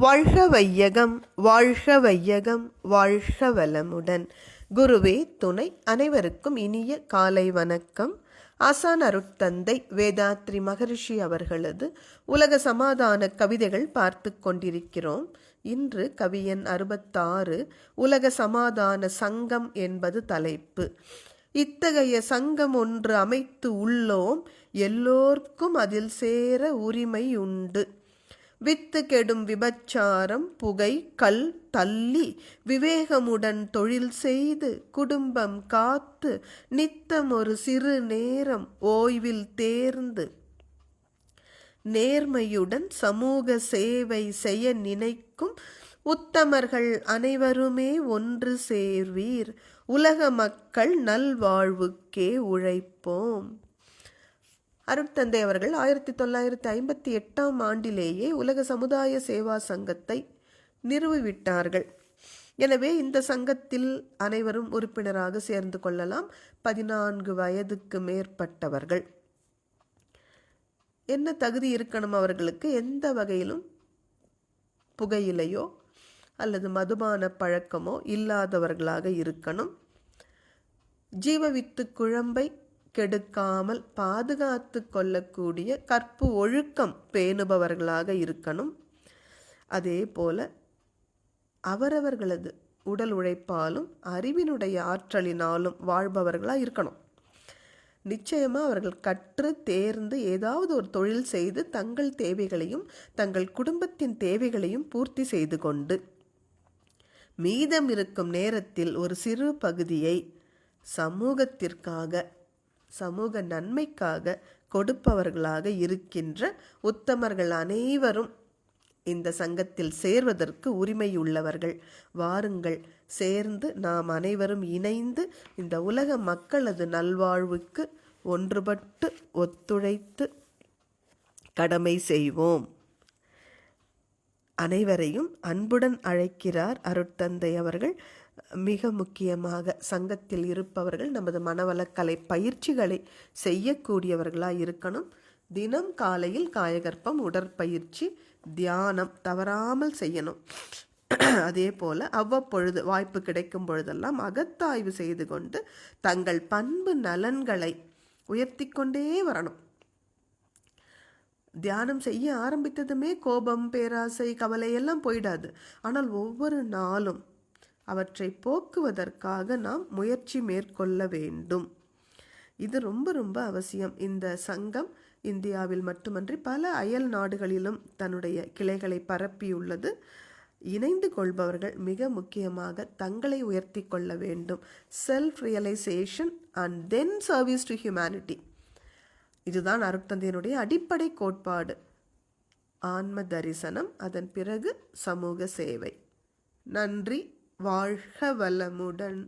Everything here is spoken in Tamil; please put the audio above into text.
வாழ்க வையகம் வாழ்க வையகம் வாழ்க வளமுடன் குருவே துணை அனைவருக்கும் இனிய காலை வணக்கம். ஆசான் அருட்தந்தை வேதாத்ரி மகரிஷி அவர்களது உலக சமாதான கவிதைகள் பார்த்து கொண்டிருக்கிறோம். இன்று கவியன் அறுபத்தாறு உலக சமாதான சங்கம் என்பது தலைப்பு. இத்தகைய சங்கம் ஒன்று அமைத்து உள்ளோம். எல்லோர்க்கும் அதில் சேர உரிமை உண்டு. வித்து கெடும் விபச்சாரம் புகை கல் தள்ளி விவேகமுடன் தொழில் செய்து குடும்பம் காத்து நித்தம் ஒரு சிறு நேரம் ஓய்வில் தேர்ந்து நேர்மையுடன் சமூக சேவை செய்ய நினைக்கும் உத்தமர்கள் அனைவருமே ஒன்று சேர்வீர். உலக மக்கள் நல்வாழ்வுக்கே உழைப்போம். அருட்தந்தை அவர்கள் ஆயிரத்தி தொள்ளாயிரத்தி ஐம்பத்தி எட்டாம் ஆண்டிலேயே உலக சமுதாய சேவா சங்கத்தை நிறுவிவிட்டார்கள். எனவே இந்த சங்கத்தில் அனைவரும் உறுப்பினராக சேர்ந்து கொள்ளலாம். பதினான்கு வயதுக்கு மேற்பட்டவர்கள். என்ன தகுதி இருக்கணும் அவர்களுக்கு? எந்த வகையிலும் புகையிலையோ அல்லது மதுபான பழக்கமோ இல்லாதவர்களாக இருக்கணும். ஜீவவித்து குழம்பை கெடுக்காமல் பாதுகாத்து கொள்ளக்கூடிய கற்பு ஒழுக்கம் பேணுபவர்களாக இருக்கணும். அதே போல அவரவர்களது உடல் உழைப்பாலும் அறிவினுடைய ஆற்றலினாலும் வாழ்பவர்களாக இருக்கணும். நிச்சயமாக அவர்கள் கற்று தேர்ந்து ஏதாவது ஒரு தொழில் செய்து தங்கள் தேவைகளையும் தங்கள் குடும்பத்தின் தேவைகளையும் பூர்த்தி செய்து கொண்டு மீதம் இருக்கும் நேரத்தில் ஒரு சிறு பகுதியை சமூகத்திற்காக சமூக நன்மைக்காக கொடுப்பவர்களாக இருக்கின்ற உத்தமர்கள் அனைவரும் இந்த சங்கத்தில் சேர்வதற்கு உரிமையுள்ளவர்கள். வாருங்கள் சேர்ந்து நாம் அனைவரும் இணைந்து இந்த உலக மக்களது நல்வாழ்வுக்கு ஒன்றுபட்டு ஒத்துழைத்து கடமை செய்வோம். அனைவரையும் அன்புடன் அழைக்கிறார் அருட்தந்தை அவர்கள். மிக முக்கியமாக சங்கத்தில் இருப்பவர்கள் நமது மனவளக்கலை பயிற்சிகளை செய்யக்கூடியவர்களாக இருக்கணும். தினம் காலையில் காயகற்பம் உடற்பயிற்சி தியானம் தவறாமல் செய்யணும். அதே போல் அவ்வப்பொழுது வாய்ப்பு கிடைக்கும் பொழுதெல்லாம் அகத்தாய்வு செய்து கொண்டு தங்கள் பண்பு நலன்களை உயர்த்தி கொண்டே வரணும். தியானம் செய்ய ஆரம்பித்ததுமே கோபம் பேராசை கவலை எல்லாம் போயிடாது. ஆனால் ஒவ்வொரு நாளும் அவற்றை போக்குவதற்காக நாம் முயற்சி மேற்கொள்ள வேண்டும். இது ரொம்ப ரொம்ப அவசியம். இந்த சங்கம் இந்தியாவில் மட்டுமன்றி பல அயல் நாடுகளிலும் தன்னுடைய கிளைகளை பரப்பியுள்ளது. இணைந்து கொள்பவர்கள் மிக முக்கியமாக தங்களை உயர்த்தி கொள்ள வேண்டும். Self realisation and then service to humanity இதுதான் அருட்தந்தையினுடைய அடிப்படை கோட்பாடு. ஆன்ம தரிசனம் அதன் பிறகு சமூக சேவை. நன்றி வாழ்க வளமுடன்.